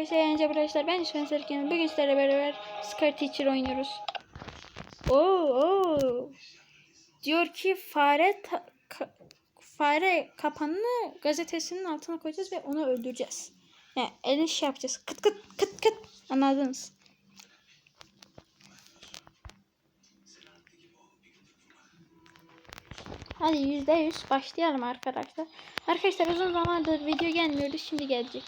arkadaşlar eğlence arkadaşlar. Ben Hüseyin Serkan. Bugün sizlerle beraber Scar Teacher oynuyoruz. Oo, oo. Diyor ki fare ka- fare kapanını gazetesinin altına koyacağız ve onu öldüreceğiz. Yani elin şey yapacağız. Kıt kıt kıt kıt. Anladınız. Hadi yüzde yüz başlayalım arkadaşlar. Arkadaşlar uzun zamandır video gelmiyordu. Şimdi gelecek.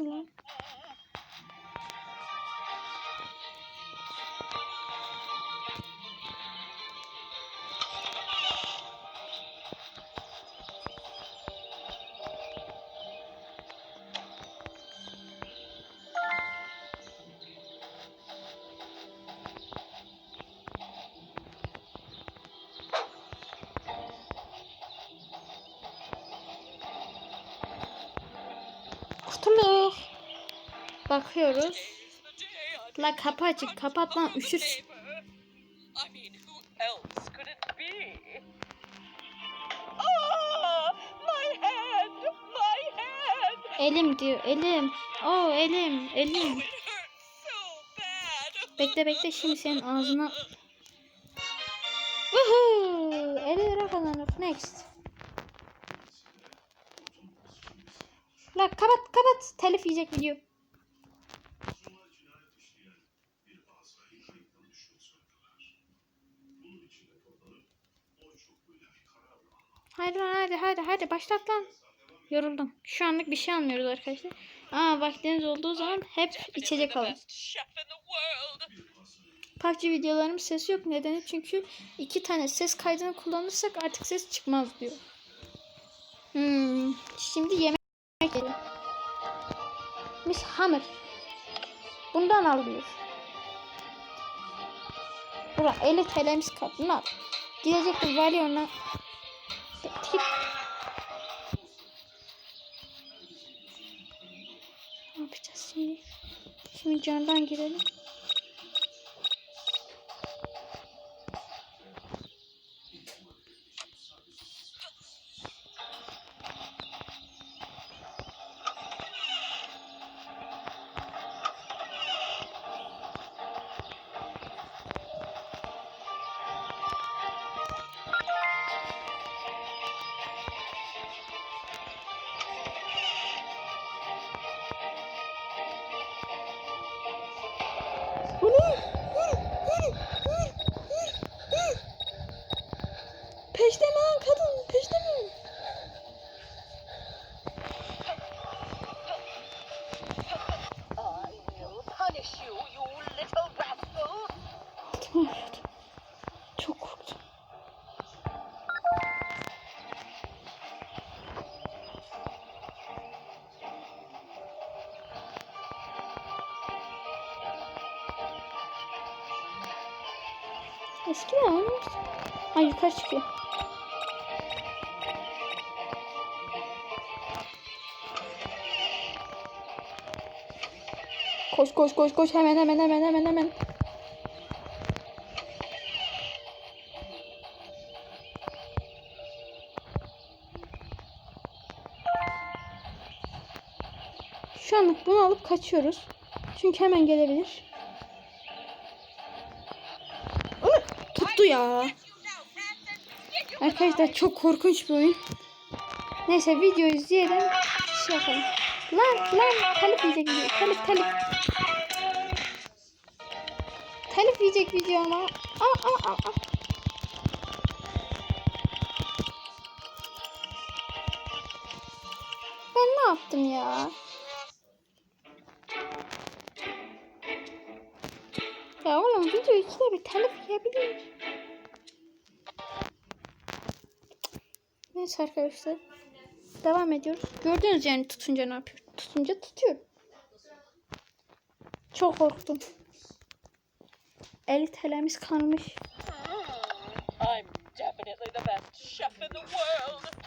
Bizi Kurtulduk. Bakıyoruz. La kapı açık. Kapat lan üşür. paper. I mean, who else could it be? My head, my head. Elim diyor. Elim. Oo elim. Elim. Bekle bekle şimdi senin ağzına. Woohoo! 50 lira kazanır. Next. La kapat kapat. Telif yiyecek video. Hadi lan hadi hadi hadi başlat lan. Yoruldum. Şu anlık bir şey almıyoruz arkadaşlar. Aa vaktiniz olduğu zaman hep içecek alın. PUBG videolarım sesi yok. Nedeni çünkü iki tane ses kaydını kullanırsak artık ses çıkmaz diyor. Hmm. Şimdi yemek yiyelim. Miss Hammer. Bundan al diyor. Bura 50 TL'miz kaldı. Ne yap? Gidecektim var ya ona. Git. Ne yapacağız şimdi? Şimdi candan girelim. Tamam hayatım. Çok korktum. Eskiden oynamış. Ha yukarı çıkıyor. Koş koş koş koş hemen hemen hemen hemen hemen. Şu anlık bunu alıp kaçıyoruz. Çünkü hemen gelebilir. Onu tuttu ya. Arkadaşlar çok korkunç bir oyun. Neyse videoyu izleyelim. Şey yapalım. Lan lan telif yiyecek video. Telif telif. Telif yiyecek video ama. Aa aa aa. Ben ne yaptım ya? Ya oğlum video ikide bir telif yiyebilir. Neyse arkadaşlar. Devam ediyoruz. Gördünüz yani tutunca ne yapıyor. Tutunca tutuyor. Çok korktum. 50 TL'miz kalmış. I'm definitely the best chef in the world.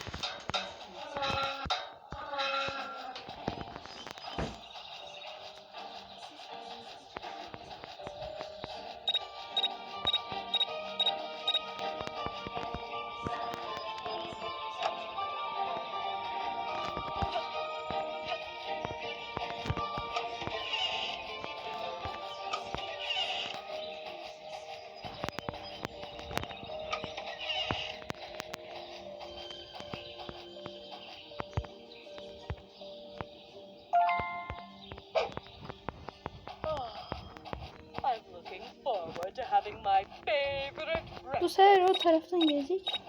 Bu sefer o taraftan gelecek.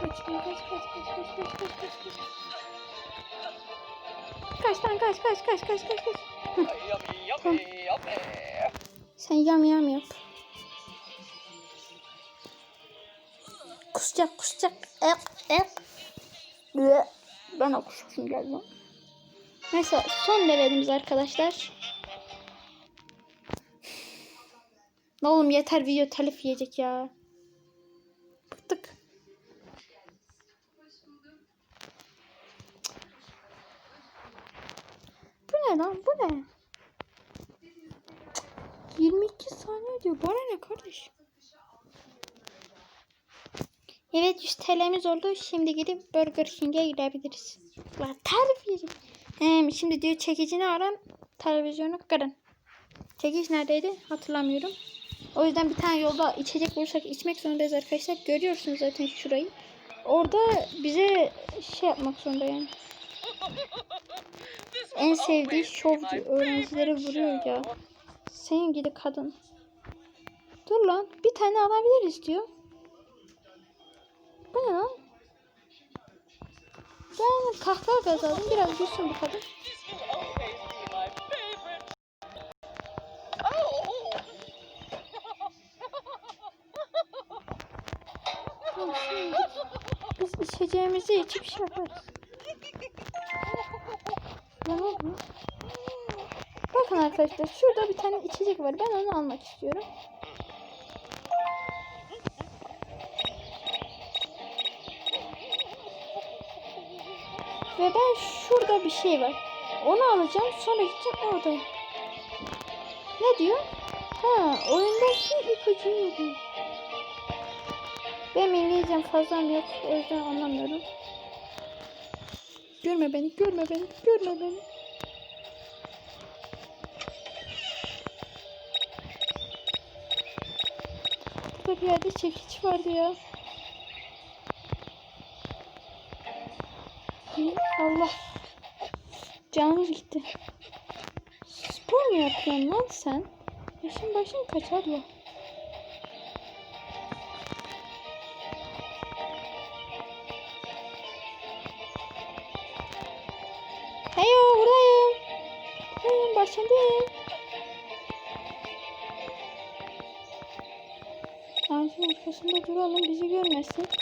Kaç kaç kaç kaç kaç kaç kaç kaç kaç kaç. Kaç lan kaç kaç kaç kaç kaç kaç. Sen yam yam yap. Kusacak kusacak. Ep. Üe. Ben o kusuşum geldim. Neyse son levelimiz arkadaşlar. Ne oğlum yeter video telif yiyecek ya. Bıktık. Bu ne lan bu ne? 22 saniye diyor. Bana ne kardeş? Evet 100 TL'miz oldu. Şimdi gidip Burger King'e gidebiliriz. La terbiye. Şimdi diyor çekicini aran televizyonu kırın. Çekiç neredeydi? Hatırlamıyorum. O yüzden bir tane yolda içecek bulursak içmek zorundayız arkadaşlar. Görüyorsunuz zaten şurayı. Orada bize şey yapmak zorunda yani. En sevdiği şov. Öğrencileri vuruyor ya. Senin gibi kadın. Dur lan. Bir tane alabiliriz diyor. Bu ne lan? Ben kahkaha kazandım. Biraz gülsün şimdi Biz içeceğimizi içip şey yaparız. Ya ne oldu? Bakın arkadaşlar şurada bir tane içecek var. Ben onu almak istiyorum. Ve ben şurada bir şey var. Onu alacağım. Sonra gideceğim orada. Ne diyor? Ha oyundaki ipucu diyor. Benim İngilizcem fazla yok. O yüzden anlamıyorum. Görme beni, görme beni, görme beni. Burada bir yerde çekiç vardı ya. Allah. Canım gitti. Spor mu yapıyorsun lan sen? Yaşın başın kaç abla? Heyo buradayım. Buradayım başındayım. Ağacın arkasında duralım bizi görmesin.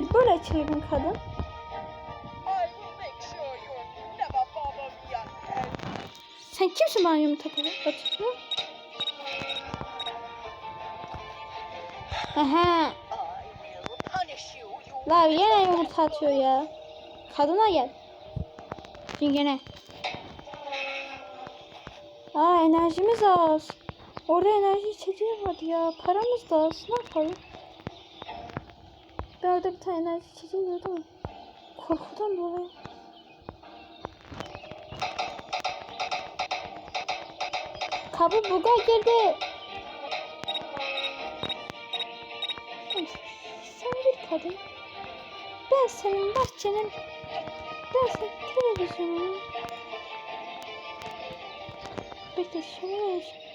Never bother me again. Sen kimsin bana yumurta atıyorsun? Aha. La yine yumurta atıyor ya. Kadına gel. Yine. Aa enerjimiz az. Orada enerji içeceği vardı ya. Paramız da az. Ne yapalım? Orada bir tane enerji içeceği gördüm. Korkudan dolayı. Kapı buga girdi. Sen bir kadın. Ben senin bahçenin ben senin televizyonunun Bekle şöyle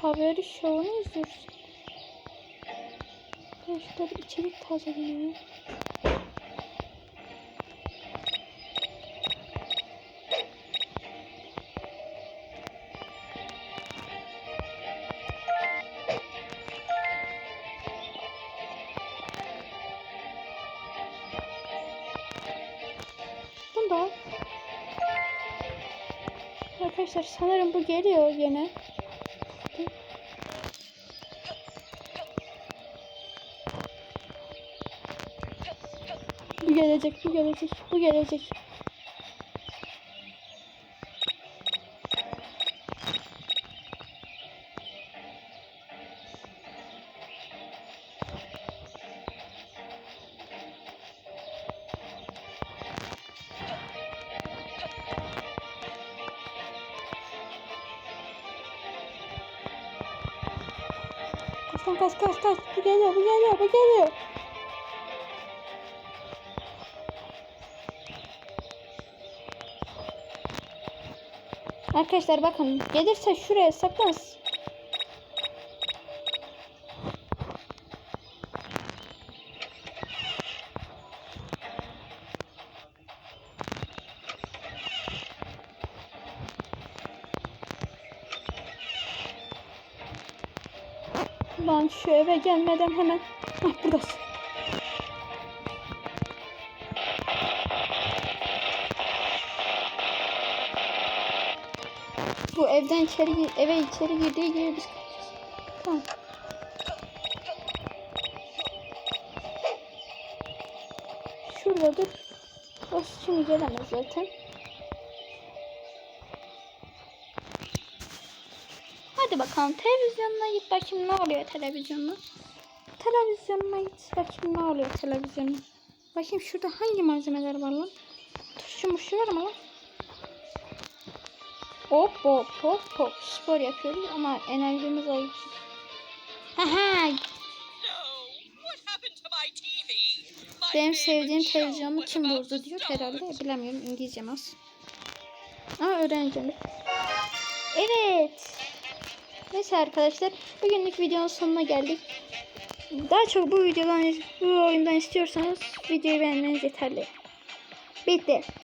Favori şovunu izliyoruz. Bir içerik tazeleyeyim. Bunda Arkadaşlar sanırım bu geliyor yine. gelecek, bu gelecek, bu gelecek. Kaç kaç kaç kaç bu geliyor bu geliyor bu geliyor. Arkadaşlar bakın gelirse şuraya saklan. Lan şu eve gelmeden hemen. Hah buradasın. Evden içeri gir- eve içeri girdiği gibi biz kaçacağız. Tamam. Şurada dur. O şimdi gelemez zaten. Hadi bakalım televizyonuna git bakayım ne oluyor televizyonda. Televizyonuna git bakayım ne oluyor televizyonda. Bakayım şurada hangi malzemeler var lan? Tuşu muşu var mı lan? Hop hop hop hop spor yapıyoruz ama enerjimiz zayıf. Haha benim sevdiğim was kim bozdu diyor herhalde bilemiyorum İngilizcem az. Ama öğreneceğim. Evet. Neyse arkadaşlar bugünlük videonun sonuna geldik. Daha çok bu videodan bu oyundan istiyorsanız videoyu beğenmeniz yeterli. Bitti.